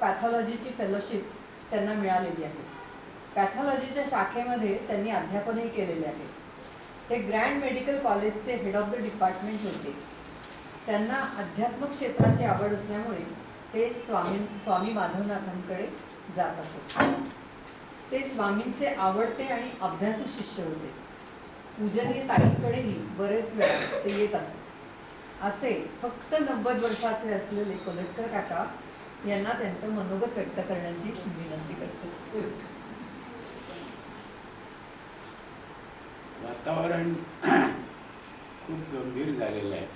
पॅथॉलॉजीची fellowship त्यांना मिळालेली आहे. पॅथॉलॉजीच्या शाखेमध्ये त्यांनी अध्यापनही केलेले आहे. ते ग्रँड मेडिकल कॉलेजचे हेड ऑफ द डिपार्टमेंट होते. त्यांना अध्यात्म क्षेत्राची आवड असल्यामुळे ते स्वामी स्वामी माधवनाथांकडे जात असत. ते स्वामींचे आवडते आणि अभ्यासू शिष्य होते. पूजनीय ताईंकडेही बरेच वेळा ते येत असत. असे फक्त नव्वद वर्षाचे असलेले कोलटकर काका यांना त्यांचं मनोगत व्यक्त करण्याची विनंती करते. वातावरण खूप गंभीर झालेलं आहे.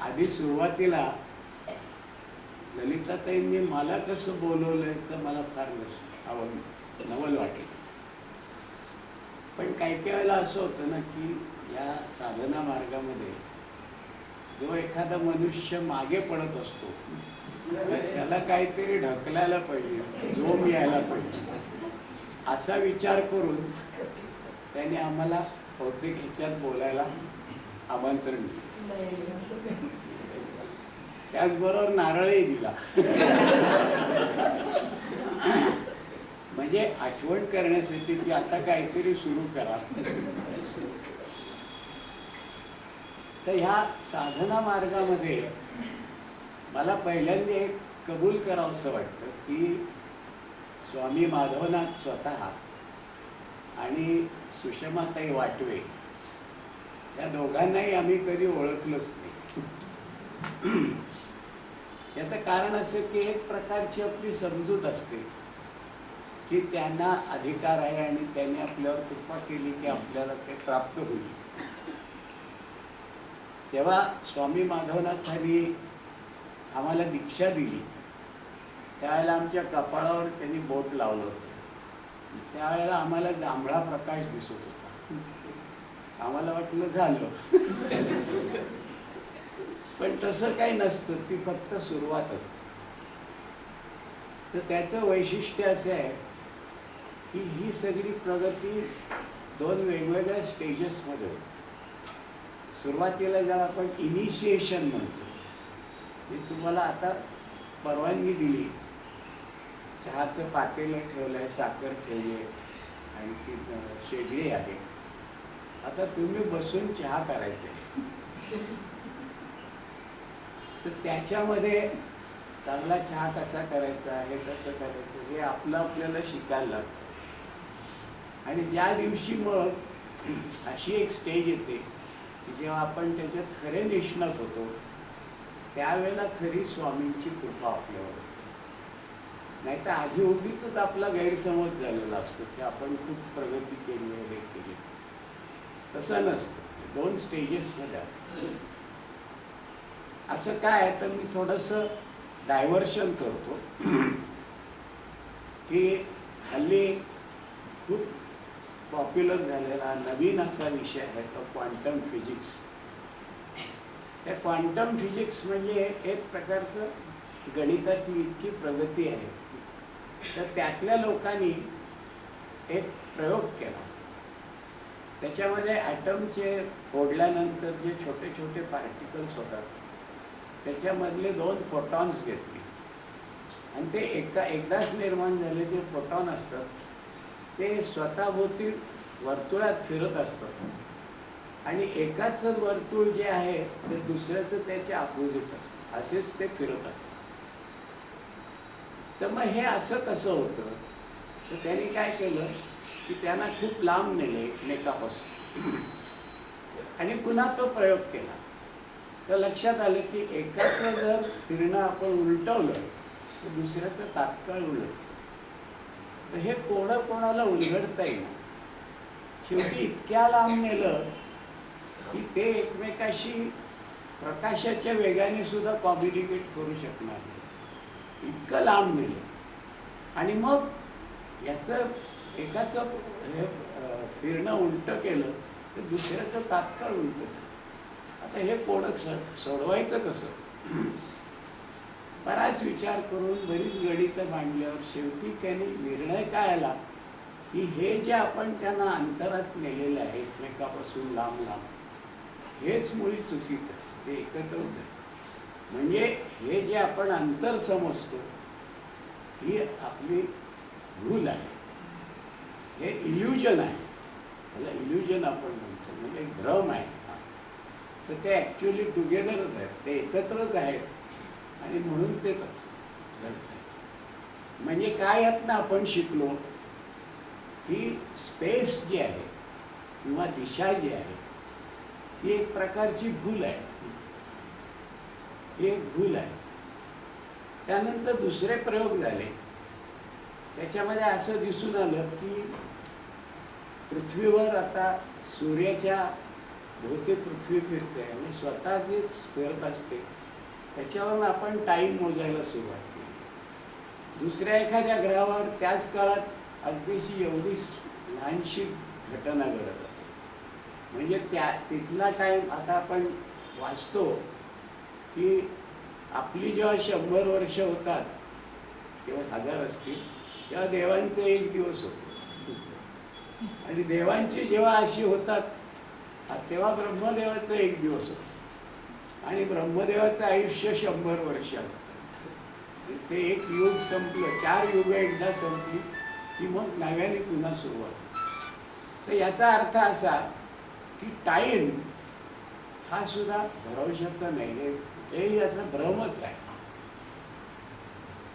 आधी सुरुवातीला ललिताताईंनी मला कसं बोलवलंय तर मला फार आवड नवल वाटलं. पण काही काही वेळेला असं होतं ना की या साधना मार्गामध्ये जो एखादा मनुष्य मागे पडत असतो त्याला काहीतरी ढकलायला पाहिजे जोम यायला पाहिजे. असा विचार करून त्याने आम्हाला भौतिक ह्याच्यात बोलायला आमंत्रण दिलं. त्याचबरोबर नारळही दिला. म्हणजे आठवण करण्यासाठी की आता काहीतरी सुरू करा. तर ह्या साधना मार्गामध्ये मला पहिल्यांदा एक कबूल करावंसं वाटतं की स्वामी माधवनाथ स्वतः आणि सुषमाताई वाटवे या दोघांनाही आम्ही कधी ओळखलोच नाही. याचं कारण असं की एक प्रकारची आपली समजूत असते की त्यांना अधिकार आहे आणि त्यांनी आपल्यावर कृपा केली की आपल्याला ते प्राप्त होईल. जेव्हा स्वामी माधवनाथांनी आम्हाला दीक्षा दिली. त्यावेळेला आमच्या कपाळावर त्यांनी बोट लावलं होतं. त्यावेळेला आम्हाला जांभळा प्रकाश दिसत होता. आम्हाला वाटलं झालं. पण तसं काही नसतं ती फक्त सुरुवात असते. तर त्याचं वैशिष्ट्य असं आहे की ही सगळी प्रगती दोन वेगवेगळ्या स्टेजेसमध्ये होती. सुरुवातीला ज्याला आपण इनिशिएशन म्हणतो मी तुम्हाला आता परवानगी दिली चहाचं पातेलं ठेवलं आहे साखर ठेवली आहे आणखी शेगडी आहे. आता तुम्ही बसून चहा करायचे तर त्याच्यामध्ये चांगला चहा कसा करायचा हे कसं करायचं हे आपलं आपल्याला शिकायला लागतं. आणि ज्या दिवशी मग अशी एक स्टेज येते जेव्हा आपण त्याच्यात खरे निष्णात होतो त्यावेळेला खरी स्वामींची कृपा आपल्यावर होते. नाही तर आधी उगीच आपला गैरसमज झालेला असतो की आपण खूप प्रगती केली आहे केली तसं नसतं. दोन स्टेजेसमध्ये असतं. असं काय आहे? तर मी थोडंसं डायव्हर्शन करतो. की हल्ली खूप पॉप्युलर झालेला नवीन असा विषय आहे तो क्वांटम फिजिक्स हे क्वांटम फिजिक्स म्हणजे एक प्रकारचं गणितातली इतकी प्रगती आहे. तर त्यातल्या लोकांनी एक प्रयोग केला. त्याच्यामध्ये ॲटमचे फोडल्यानंतर जे छोटे छोटे पार्टिकल्स होतात त्याच्यामधले दोन फोटॉन्स घेतले. आणि ते एका एकदाच निर्माण झाले जे फोटॉन असतात ते स्वतःभोवती वर्तुळात फिरत असतात. आणि एकाच वर्तुळ जे आहे ते दुसऱ्याचं त्याचे अपोजिट असतं. असेच ते फिरत असतात. तर मग हे असं कसं होतं? तर त्यांनी काय केलं? की त्यांना खूप लांब नेले एकमेकापासून आणि पुन्हा तो प्रयोग केला. तर लक्षात आलं की एकाचं जर फिरणं आपण उलटवलं तर दुसऱ्याचं तात्काळ उलटतं. हे कोणं कोणाला उलगडता येईल शेवटी इतक्या लांब नेलं की ते एकमेकाशी प्रकाशाच्या वेगाने सुद्धा कॉम्युनिकेट करू शकणार नाही. इतकं लांब नेलं. आणि मग याचं एकाचं हे फिरणं उलटं केलं तर दुसऱ्याचं तात्काळ उलटं आता हे कोणं सोडवायचं कसं? बराच विचार करून बरीच गणितं मांडल्यावर शेवटी त्यांनी निर्णय काय आला? की हे जे आपण त्यांना अंतरात नेलेलं आहे एकमेकापासून लांब लांब हेच मुळी चुकीचं आहे ते एकत्रच आहे. म्हणजे हे जे आपण अंतर समजतो ही आपली भूल आहे. हे इल्युजन आहे. त्याला इल्युजन आपण म्हणतो म्हणजे एक भ्रम आहे. तर ते ॲक्च्युली टुगेदरच आहेत ते एकत्रच आहेत. आणि म्हणून ते घडत म्हणजे काय यातनं आपण शिकलो की स्पेस जी आहे किंवा दिशा जी आहे ही एक प्रकारची भूल आहे. ही एक भूल आहे. त्यानंतर दुसरे प्रयोग झाले. त्याच्यामध्ये असं दिसून आलं की पृथ्वीवर आता सूर्याच्या भोवती पृथ्वी फिरते आणि स्वतःचीच फिरत असते. त्याच्यावरून आपण टाईम मोजायला सुरुवात केली. दुसऱ्या एखाद्या ग्रहावर त्याच काळात अगदीशी एवढी लहानशी घटना घडत असते म्हणजे त्या तिथला टाईम आता आपण वाचतो की आपली जेव्हा शंभर वर्ष होतात किंवा हजार असतील तेव्हा देवांचे एक दिवस होतो. आणि देवांची जेव्हा अशी होतात तेव्हा ब्रह्मदेवाचा एक दिवस होतो. आणि ब्रह्मदेवाचं आयुष्य शंभर वर्ष असतं. ते एक युग संपलं चार युग एकदा संपली की मग नव्याने पुन्हा सुरुवात तर याचा अर्थ असा की टाईम हा सुद्धा भरवशाचा नाही हे- याचा भ्रमच आहे.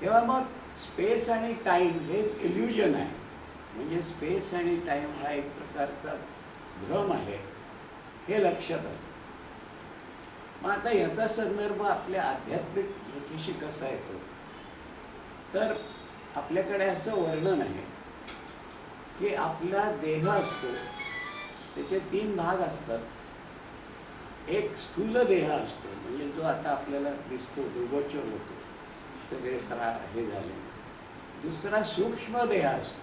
तेव्हा मग स्पेस आणि टाईम हेच इल्युजन आहे. म्हणजे स्पेस आणि टाईम हा एक प्रकारचा भ्रम आहे. हे लक्षात आलं मग आता याचा संदर्भ आपल्या आध्यात्मिक कृतीशी कसा येतो? तर आपल्याकडे असं वर्णन आहे की आपला देह असतो त्याचे तीन भाग असतात. एक स्थूल देह असतो म्हणजे जो आता आपल्याला दिसतो दुर्गोचर होतो. सगळे त्रास हे झाले. दुसरा सूक्ष्म देह असतो.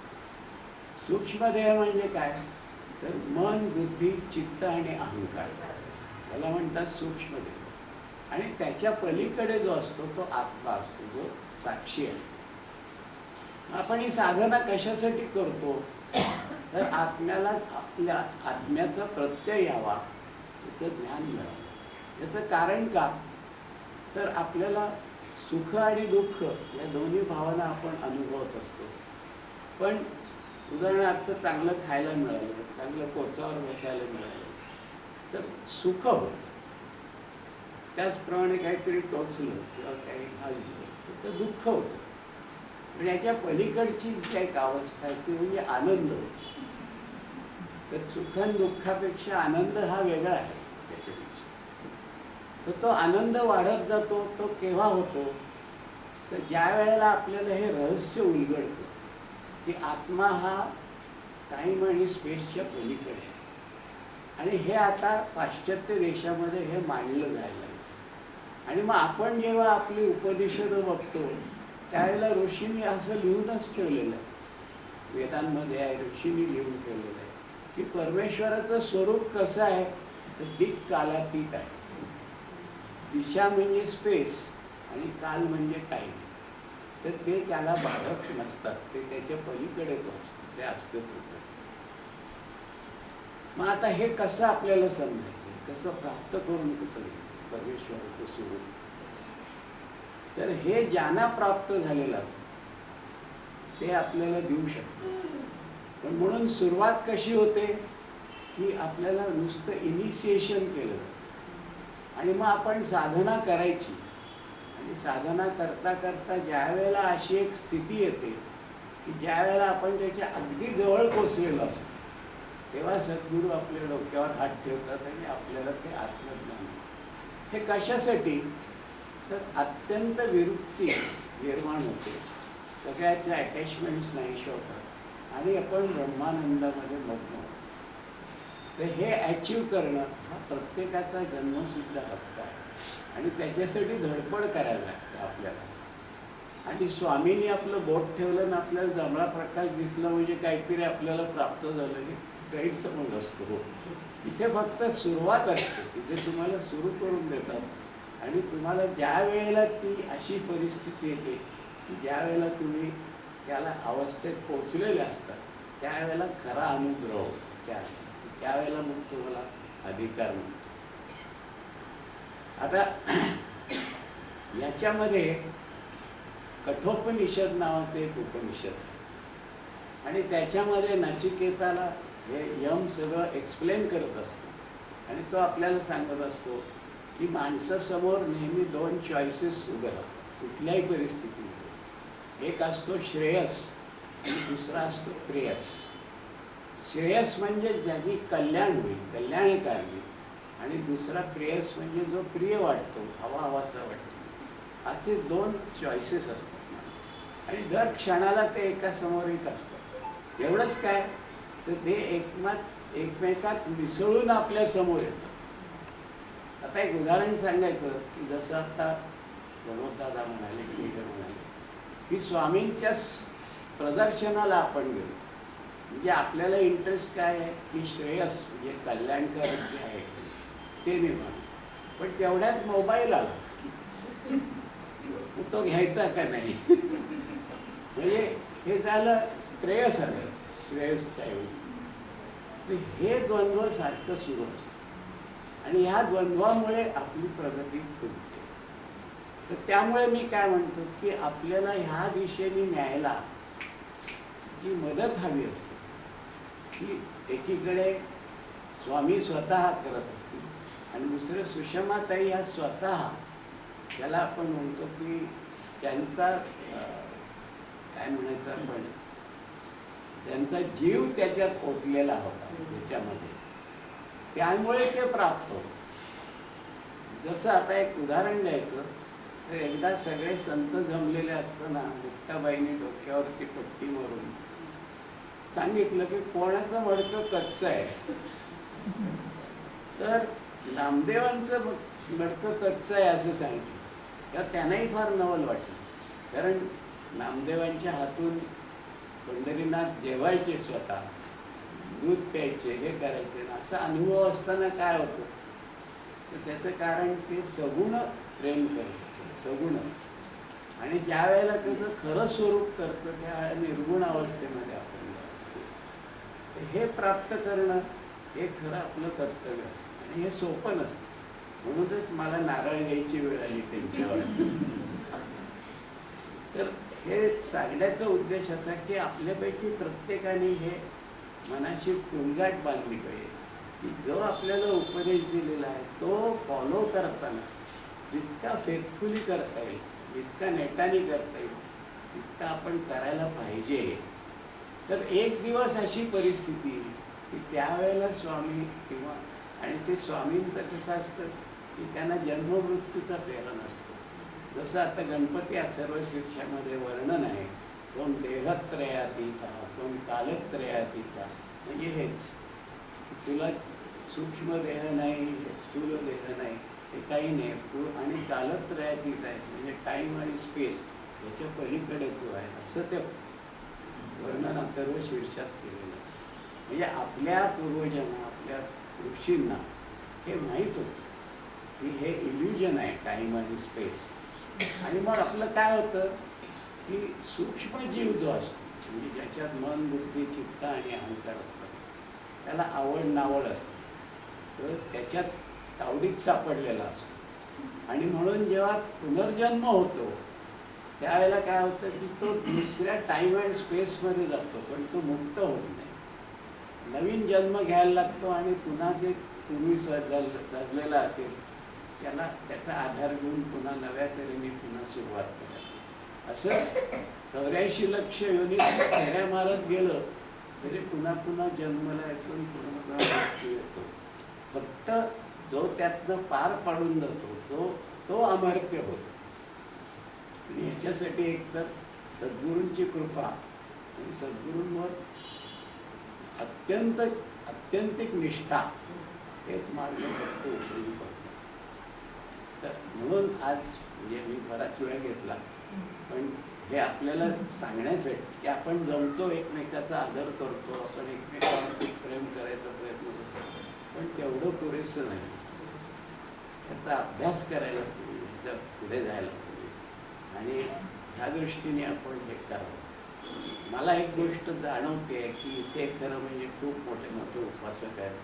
सूक्ष्म देह म्हणजे काय? तर मन बुद्धी चित्त आणि अहंकार. त्याला म्हणतात सूक्ष्मदेव आणि त्याच्या पलीकडे जो असतो तो आत्मा असतो जो साक्षी आहे. आपण ही साधना कशासाठी करतो? तर आत्म्याला आपल्या आत्म्याचा प्रत्यय यावा त्याचं ज्ञान मिळावं. याचं कारण का? तर आपल्याला सुख आणि दुःख या दोन्ही भावना आपण अनुभवत असतो. पण उदाहरणार्थ चांगलं खायला मिळालं चांगलं कोचावर बसायला मिळालं तर सुख होतं. त्याचप्रमाणे काहीतरी टोचलं किंवा काही हललं तर दुःख होतं. पण याच्या पलीकडची जी एक अवस्था आहे ती म्हणजे आनंद होतो. तर सुखन दुःखापेक्षा आनंद हा वेगळा आहे त्याच्यापेक्षा. तर तो आनंद वाढत जातो तो केव्हा होतो? तर ज्या वेळेला आपल्याला हे रहस्य उलगडतं की आत्मा हा टाईम आणि स्पेसच्या पलीकडे आहे. आणि हे आता पाश्चात्य देशामध्ये हे मांडलं जायला आणि मग आपण जेव्हा आपली उपनिषदं बघतो त्यावेळेला ऋषींनी असं लिहूनच ठेवलेलं आहे. वेदांमध्ये आहे ऋषींनी लिहून ठेवलेलं आहे की परमेश्वराचं स्वरूप कसं आहे? तर दिक कालातीत आहे. दिशा म्हणजे स्पेस आणि काल म्हणजे टाईम तर ते त्याला बाधक नसतात ते त्याच्या पलीकडेच असतं ते असतं मग आता हे कसं आपल्याला समजायचं? कसं प्राप्त करून कसं घ्यायचं परमेश्वराचं स्वरूप. तर हे ज्यांना प्राप्त झालेलं असतं ते आपल्याला देऊ शकतात. पण म्हणून सुरुवात कशी होते? की आपल्याला नुसतं इनिशिएशन केलं. जातं. आणि मग आपण साधना करायची. आणि साधना करता करता ज्या वेळेला अशी एक स्थिती येते की ज्यावेळेला आपण त्याच्या अगदी जवळ पोचलेलो असतो. तेव्हा सद्गुरू आपल्या डोक्यावर हात ठेवतात आणि आपल्याला ते आत्मज्ञान हे कशासाठी? तर अत्यंत विरुक्ती निर्माण होते. सगळ्यातल्या अटॅचमेंट्स नाही होतात आणि आपण ब्रह्मानंदामध्ये मग्न होतो. तर हे अचीव करणं हा प्रत्येकाचा जन्मसिद्ध हक्क आहे. आणि त्याच्यासाठी धडपड करायला लागते आपल्याला. आणि स्वामींनी आपलं बोट ठेवलं आणि आपल्याला जमळा प्रकाश दिसला म्हणजे काहीतरी आपल्याला प्राप्त झालं हे गैरसमज असतो. इथे फक्त सुरुवात असते. इथे तुम्हाला सुरू करून देतात. आणि तुम्हाला ज्या वेळेला ती अशी परिस्थिती येते की ज्या वेळेला तुम्ही त्याला अवस्थेत पोचलेले असतात त्यावेळेला खरा अनुग्रह होतो. त्या त्यावेळेला मग तुम्हाला अधिकार मिळतो. आता याच्यामध्ये कठोपनिषद नावाचे एक उपनिषद आणि त्याच्यामध्ये नचिकेताला हे यम सगळं एक्सप्लेन करत असतो. आणि तो आपल्याला सांगत असतो की माणसासमोर नेहमी दोन चॉईसेस उभे राहतात कुठल्याही परिस्थितीमध्ये. एक असतो श्रेयस आणि दुसरा असतो प्रेयस. श्रेयस म्हणजे ज्याची कल्याण होईल कल्याणकारी. आणि दुसरा प्रेयस म्हणजे जो प्रिय वाटतो हवा हवासा वाटतो. असे दोन चॉईसेस असतात. आणि दर क्षणाला ते एका समोर एक असतं. एवढंच काय? तर ते एकमात एकमेकात मिसळून आपल्यासमोर येतं. आता एक उदाहरण सांगायचं की जसं आता प्रमोददादा म्हणाले किंवा म्हणाले की स्वामींच्या प्रदर्शनाला आपण गेलो. म्हणजे आपल्याला इंटरेस्ट काय आहे? की श्रेयस म्हणजे कल्याणकारक जे आहे ते निर्माण पण तेवढ्यात मोबाईल आला. तो घ्यायचा का नाही? म्हणजे हे झालं श्रेयस आलं. श्रेयसच्या ऐवजी तर हे द्वंद्व सारखं सुरू असतं. आणि ह्या द्वंद्वामुळे आपली प्रगती खुंटते तर त्यामुळे मी काय म्हणतो की आपल्याला ह्या दिशेने न्यायला जी मदत हवी असते की एकीकडे स्वामी स्वतः करत असतील आणि दुसरं सुषमाताई ह्या स्वतः त्याला आपण म्हणतो की त्यांचा काय म्हणायचं आपण? त्यांचा जीव त्याच्यात ओतलेला होता त्याच्यामध्ये. त्यामुळे ते प्राप्त होत. जसं आता एक उदाहरण द्यायचं तर एकदा सगळे संत जमलेले असताना मुक्ताबाईंनी डोक्यावरती पट्टी मारून सांगितलं की कोणाचं मडकं कच्चं आहे? तर नामदेवांचं मडक मडकं कच्चं आहे असं सांगितलं. तर त्यांनाही फार नवल वाटलं. कारण नामदेवांच्या हातून पंढरीनाथ जेवायचे स्वतः दूध प्यायचे हे करायचे असा अनुभव असताना काय होतं? तर त्याचं कारण ते सगुण प्रेम करत सगुण. आणि ज्या वेळेला त्याचं खरं स्वरूप करतं त्या निर्गुण अवस्थेमध्ये आपण हे प्राप्त करणं हे खरं आपलं कर्तव्य असतं. आणि हे सोपं नसतं. म्हणूनच मला नारळ घ्यायची वेळ आली त्यांच्यावर. तर हे सांगण्याचा उद्देश असा की आपल्यापैकी प्रत्येकाने हे मनाशी कुंगाट बांधली पाहिजे. की जो आपल्याला उपदेश दिलेला आहे तो फॉलो करताना जितका फेथफुली करता येईल जितका नेटाने करता येईल तितका आपण करायला पाहिजे. तर एक दिवस अशी परिस्थिती की त्यावेळेला स्वामी किंवा आणि ते स्वामींचं कसं असतं की त्यांना जन्ममृत्यूचा प्रेरण नसतो जसं आता गणपती अथर्व शीर्षामध्ये वर्णन आहे त्वम देहत्रयातीता त्वम कालत्रयातीता. म्हणजे हेच. तुला सूक्ष्म देह नाही स्थूल देह नाही हे काही नाही तू आणि कालत्रयातीत आहे. म्हणजे टाईम आणि स्पेस याच्या पलीकडे तू आहे. असं ते वर्णन अथर्व शीर्षात केलेलं आहे. म्हणजे आपल्या पूर्वजांना आपल्या ऋषींना हे माहीत होतं की हे इल्युजन आहे टाईम आणि स्पेस आणि मग आपलं काय होतं की सूक्ष्म जीव जो असतो म्हणजे ज्याच्यात मन बुद्धी चित्त आणि अहंकार असतात त्याला आवड नावड असते. तर त्याच्यात तावडीत सापडलेला असतो. आणि म्हणून जेव्हा पुनर्जन्म होतो त्यावेळेला काय होतं की तो दुसऱ्या टाईम अँड स्पेसमध्ये जातो पण तो मुक्त होत नाही. नवीन जन्म घ्यायला लागतो आणि पुन्हा जे पूर्वी सजल सजलेला असेल त्याला त्याचा आधार घेऊन पुन्हा नव्या तऱ्हेने पुन्हा सुरुवात करायची असं चौऱ्याऐंशी लक्ष योनी फेऱ्या मारत गेलं तरी पुन्हा पुन्हा जन्माला येतो पुन्हा पुन्हा मृत्यू येतो. फक्त जो त्यातनं पार पाडून जातो तो तो अमर्त्य होतो. आणि ह्याच्यासाठी एकतर सद्गुरूंची कृपा आणि सद्गुरूंवर अत्यंत अत्यंतिक निष्ठा हेच मार्ग फक्त उपयोगी पडतो तर म्हणून आज म्हणजे मी बराच वेळ घेतला. पण हे आपल्याला सांगण्यासाठी की आपण जमतो एकमेकाचा आदर करतो आपण एकमेकांवरती प्रेम करायचा प्रयत्न करतो. पण तेवढं पुरेसं नाही. त्याचा अभ्यास करायला पाहिजे पुढे जायला पाहिजे आणि ह्या दृष्टीने आपण हे करावं. मला एक गोष्ट जाणवते की इथे खरं म्हणजे खूप मोठे मोठे उपासक आहेत.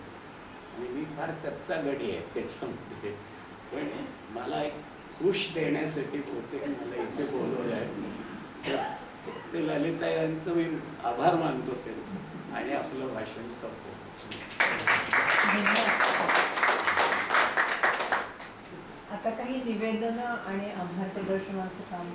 आणि मी फार कच्चा गडी आहे त्याच्यामध्ये. पण मला एक खुश देण्यासाठी बहुतेक मला इथे बोलवलं आहे. ते ललिता यांचं मी आभार मानतो त्यांचं आणि आपलं भाषण संपवतो. आता काही निवेदन आणि आभार प्रदर्शनाचं काम